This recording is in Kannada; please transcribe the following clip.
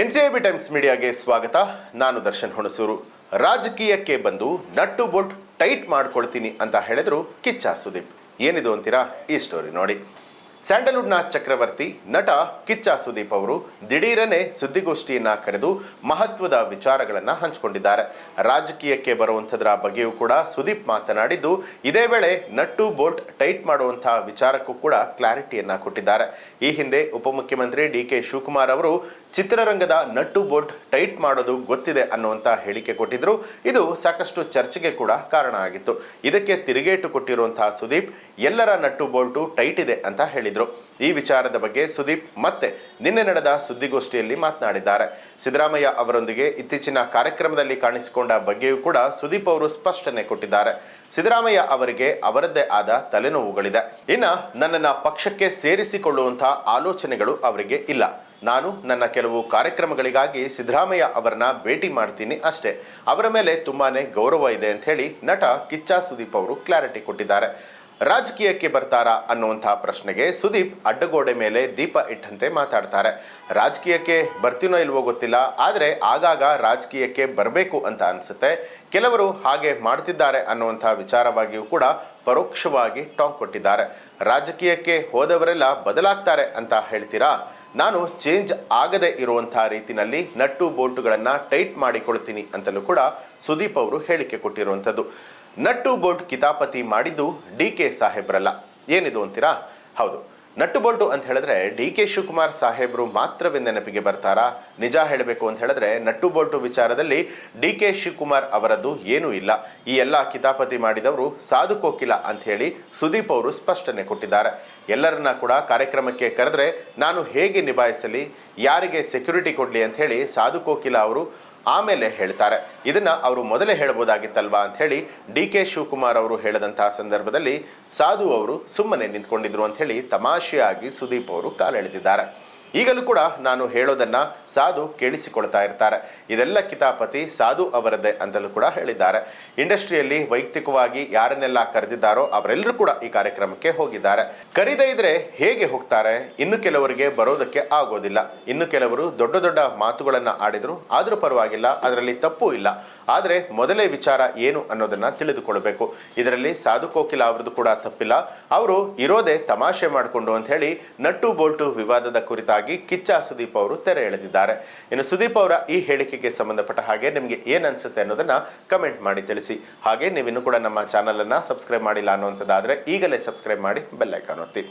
ಎನ್ ಸಿ ಬಿ ಟೈಮ್ಸ್ ಮೀಡಿಯಾಗೆ ಸ್ವಾಗತ. ನಾನು ದರ್ಶನ್ ಹುಣಸೂರು. ರಾಜಕೀಯಕ್ಕೆ ಬಂದು ನಟ್ಟು ಬೋಲ್ಟ್ ಟೈಟ್ ಮಾಡ್ಕೊಳ್ತೀನಿ ಅಂತ ಹೇಳಿದ್ರು ಕಿಚ್ಚ ಸುದೀಪ್. ಏನಿದು ಅಂತೀರಾ? ಈ ಸ್ಟೋರಿ ನೋಡಿ. ಸ್ಯಾಂಡಲ್ವುಡ್ನ ಚಕ್ರವರ್ತಿ ನಟ ಕಿಚ್ಚ ಸುದೀಪ್ ಅವರು ದಿಢೀರನೆ ಸುದ್ದಿಗೋಷ್ಠಿಯನ್ನ ಕರೆದು ಮಹತ್ವದ ವಿಚಾರಗಳನ್ನ ಹಂಚಿಕೊಂಡಿದ್ದಾರೆ. ರಾಜಕೀಯಕ್ಕೆ ಬರುವಂಥದ್ರ ಬಗ್ಗೆಯೂ ಕೂಡ ಸುದೀಪ್ ಮಾತನಾಡಿದ್ದು, ಇದೇ ವೇಳೆ ನಟ್ಟು ಬೋಲ್ಟ್ ಟೈಟ್ ಮಾಡುವಂತಹ ವಿಚಾರಕ್ಕೂ ಕೂಡ ಕ್ಲಾರಿಟಿಯನ್ನ ಕೊಟ್ಟಿದ್ದಾರೆ. ಈ ಹಿಂದೆ ಉಪಮುಖ್ಯಮಂತ್ರಿ ಡಿ ಕೆ ಶಿವಕುಮಾರ್ ಅವರು ಚಿತ್ರರಂಗದ ನಟ್ಟು ಬೋಲ್ಟ್ ಟೈಟ್ ಮಾಡೋದು ಗೊತ್ತಿದೆ ಅನ್ನುವಂಥ ಹೇಳಿಕೆ ಕೊಟ್ಟಿದ್ರು. ಇದು ಸಾಕಷ್ಟು ಚರ್ಚೆಗೆ ಕೂಡ ಕಾರಣ ಆಗಿತ್ತು. ಇದಕ್ಕೆ ತಿರುಗೇಟು ಕೊಟ್ಟಿರುವಂತಹ ಸುದೀಪ್, ಎಲ್ಲರ ನಟ್ಟು ಬೋಲ್ಟು ಟೈಟ್ ಇದೆ ಅಂತ ಹೇಳಿದ್ರು. ಈ ವಿಚಾರದ ಬಗ್ಗೆ ಸುದೀಪ್ ಮತ್ತೆ ನಿನ್ನೆ ನಡೆದ ಸುದ್ದಿಗೋಷ್ಠಿಯಲ್ಲಿ ಮಾತನಾಡಿದ್ದಾರೆ. ಸಿದ್ದರಾಮಯ್ಯ ಅವರೊಂದಿಗೆ ಇತ್ತೀಚಿನ ಕಾರ್ಯಕ್ರಮದಲ್ಲಿ ಕಾಣಿಸಿಕೊಂಡ ಬಗ್ಗೆಯೂ ಕೂಡ ಸುದೀಪ್ ಅವರು ಸ್ಪಷ್ಟನೆ ಕೊಟ್ಟಿದ್ದಾರೆ. ಸಿದ್ದರಾಮಯ್ಯ ಅವರಿಗೆ ಅವರದ್ದೇ ಆದ ತಲೆನೋವುಗಳಿದೆ. ಇನ್ನ ನನ್ನನ್ನು ಪಕ್ಷಕ್ಕೆ ಸೇರಿಸಿಕೊಳ್ಳುವಂತಹ ಆಲೋಚನೆಗಳು ಅವರಿಗೆ ಇಲ್ಲ. ನಾನು ನನ್ನ ಕೆಲವು ಕಾರ್ಯಕ್ರಮಗಳಿಗಾಗಿ ಸಿದ್ದರಾಮಯ್ಯ ಅವರನ್ನ ಭೇಟಿ ಮಾಡ್ತೀನಿ ಅಷ್ಟೇ. ಅವರ ಮೇಲೆ ತುಂಬಾನೇ ಗೌರವ ಇದೆ ಅಂತ ಹೇಳಿ ನಟ ಕಿಚ್ಚ ಸುದೀಪ್ ಅವರು ಕ್ಲಾರಿಟಿ ಕೊಟ್ಟಿದ್ದಾರೆ. ರಾಜಕೀಯಕ್ಕೆ ಬರ್ತಾರಾ ಅನ್ನುವಂತಹ ಪ್ರಶ್ನೆಗೆ ಸುದೀಪ್ ಅಡ್ಡಗೋಡೆ ಮೇಲೆ ದೀಪ ಇಟ್ಟಂತೆ ಮಾತಾಡ್ತಾರೆ. ರಾಜಕೀಯಕ್ಕೆ ಬರ್ತೀನೋ ಇಲ್ವೋ ಗೊತ್ತಿಲ್ಲ, ಆದರೆ ಆಗಾಗ ರಾಜಕೀಯಕ್ಕೆ ಬರಬೇಕು ಅಂತ ಅನಿಸುತ್ತೆ. ಕೆಲವರು ಹಾಗೆ ಮಾಡ್ತಿದ್ದಾರೆ ಅನ್ನುವಂತಹ ವಿಚಾರವಾಗಿಯೂ ಕೂಡ ಪರೋಕ್ಷವಾಗಿ ಟಾಂಗ್ ಕೊಟ್ಟಿದ್ದಾರೆ. ರಾಜಕೀಯಕ್ಕೆ ಹೋದವರೆಲ್ಲ ಬದಲಾಗ್ತಾರೆ ಅಂತ ಹೇಳ್ತೀರಾ? ನಾನು ಚೇಂಜ್ ಆಗದೆ ಇರುವಂತಹ ರೀತಿಯಲ್ಲಿ ನಟ್ಟು ಬೋಲ್ಟುಗಳನ್ನು ಟೈಟ್ ಮಾಡಿಕೊಳ್ತೀನಿ ಅಂತಲೂ ಕೂಡ ಸುದೀಪ್ ಅವರು ಹೇಳಿಕೆ ಕೊಟ್ಟಿರುವಂಥದ್ದು. ನಟ್ಟು ಬೋಲ್ಟ್ ಕಿತಾಪತಿ ಮಾಡಿದ್ದು ಡಿ ಕೆ ಸಾಹೇಬ್ರಲ್ಲ. ಏನಿದು ಅಂತೀರಾ? ಹೌದು. ನಟ್ಟು ಬೋಲ್ಟು ಅಂತ ಹೇಳಿದ್ರೆ ಡಿ ಕೆ ಶಿವಕುಮಾರ್ ಸಾಹೇಬರು ಮಾತ್ರವೇ ನೆನಪಿಗೆ ಬರ್ತಾರಾ? ನಿಜ ಹೇಳಬೇಕು ಅಂತ ಹೇಳಿದ್ರೆ ನಟ್ಟು ಬೋಲ್ಟು ವಿಚಾರದಲ್ಲಿ ಡಿ ಕೆ ಶಿವಕುಮಾರ್ ಅವರದ್ದು ಏನೂ ಇಲ್ಲ. ಈ ಎಲ್ಲ ಕಿತಾಪತಿ ಮಾಡಿದವರು ಸಾಧು ಕೋಕಿಲ ಅಂತ ಹೇಳಿ ಸುದೀಪ್ ಅವರು ಸ್ಪಷ್ಟನೆ ಕೊಟ್ಟಿದ್ದಾರೆ. ಎಲ್ಲರನ್ನ ಕೂಡ ಕಾರ್ಯಕ್ರಮಕ್ಕೆ ಕರೆದ್ರೆ ನಾನು ಹೇಗೆ ನಿಭಾಯಿಸಲಿ, ಯಾರಿಗೆ ಸೆಕ್ಯೂರಿಟಿ ಕೊಡಲಿ ಅಂತ ಹೇಳಿ ಸಾಧು ಕೋಕಿಲ ಅವರು ಆಮೇಲೆ ಹೇಳ್ತಾರೆ. ಇದನ್ನ ಅವರು ಮೊದಲೇ ಹೇಳ್ಬೋದಾಗಿತ್ತಲ್ವಾ ಅಂತ ಹೇಳಿ ಡಿ ಕೆ ಶಿವಕುಮಾರ್ ಅವರು ಹೇಳದಂತಹ ಸಂದರ್ಭದಲ್ಲಿ ಸಾಧು ಅವರು ಸುಮ್ಮನೆ ನಿಂತ್ಕೊಂಡಿದ್ರು ಅಂತ ಹೇಳಿ ತಮಾಷೆಯಾಗಿ ಸುದೀಪ್ ಅವರು ಕಾಲೆಳೆದಿದ್ದಾರೆ. ಈಗಲೂ ಕೂಡ ನಾನು ಹೇಳೋದನ್ನ ಸಾಧು ಕೇಳಿಸಿಕೊಳ್ತಾ ಇರ್ತಾರೆ. ಇದೆಲ್ಲ ಕಿತಾಪತಿ ಸಾಧು ಅವರದ್ದೇ ಅಂತಲೂ ಕೂಡ ಹೇಳಿದ್ದಾರೆ. ಇಂಡಸ್ಟ್ರಿಯಲ್ಲಿ ವೈಯಕ್ತಿಕವಾಗಿ ಯಾರನ್ನೆಲ್ಲ ಕರೆದಿದ್ದಾರೋ ಅವರೆಲ್ಲರೂ ಕೂಡ ಈ ಕಾರ್ಯಕ್ರಮಕ್ಕೆ ಹೋಗಿದ್ದಾರೆ. ಕರೀದೇ ಇದ್ರೆ ಹೇಗೆ ಹೋಗ್ತಾರೆ? ಇನ್ನು ಕೆಲವರಿಗೆ ಬರೋದಕ್ಕೆ ಆಗೋದಿಲ್ಲ. ಇನ್ನು ಕೆಲವರು ದೊಡ್ಡ ದೊಡ್ಡ ಮಾತುಗಳನ್ನು ಆಡಿದ್ರು ಆದರೂ ಪರವಾಗಿಲ್ಲ, ಅದರಲ್ಲಿ ತಪ್ಪು ಇಲ್ಲ. ಆದರೆ ಮೊದಲೇ ವಿಚಾರ ಏನು ಅನ್ನೋದನ್ನ ತಿಳಿದುಕೊಳ್ಳಬೇಕು. ಇದರಲ್ಲಿ ಸಾಧು ಕೋಕಿಲ ಅವರದ್ದು ಕೂಡ ತಪ್ಪಿಲ್ಲ. ಅವರು ಇರೋದೇ ತಮಾಷೆ ಮಾಡಿಕೊಂಡು ಅಂತ ಹೇಳಿ ನಟ್ಟು ಬೋಲ್ಟು ವಿವಾದದ ಕುರಿತಾಗಿ ಕಿಚ್ಚ ಸುದೀಪ್ ಅವರು ತೆರೆ ಎಳೆದಿದ್ದಾರೆ. ಇನ್ನು ಸುದೀಪ್ ಅವರ ಈ ಹೇಳಿಕೆಗೆ ಸಂಬಂಧಪಟ್ಟ ಹಾಗೆ ನಿಮಗೆ ಏನ್ ಅನ್ಸುತ್ತೆ ಅನ್ನೋದನ್ನ ಕಮೆಂಟ್ ಮಾಡಿ ತಿಳಿಸಿ. ಹಾಗೆ ನೀವಿನ್ನೂ ಕೂಡ ನಮ್ಮ ಚಾನಲ್ ಅನ್ನ ಸಬ್ಸ್ಕ್ರೈಬ್ ಮಾಡಿಲ್ಲ ಅನ್ನುವಂಥದ್ದಾದ್ರೆ ಈಗಲೇ ಸಬ್ಸ್ಕ್ರೈಬ್ ಮಾಡಿ ಬೆಲ್ಲೈಕಾನ್ ಒತ್ತಿ.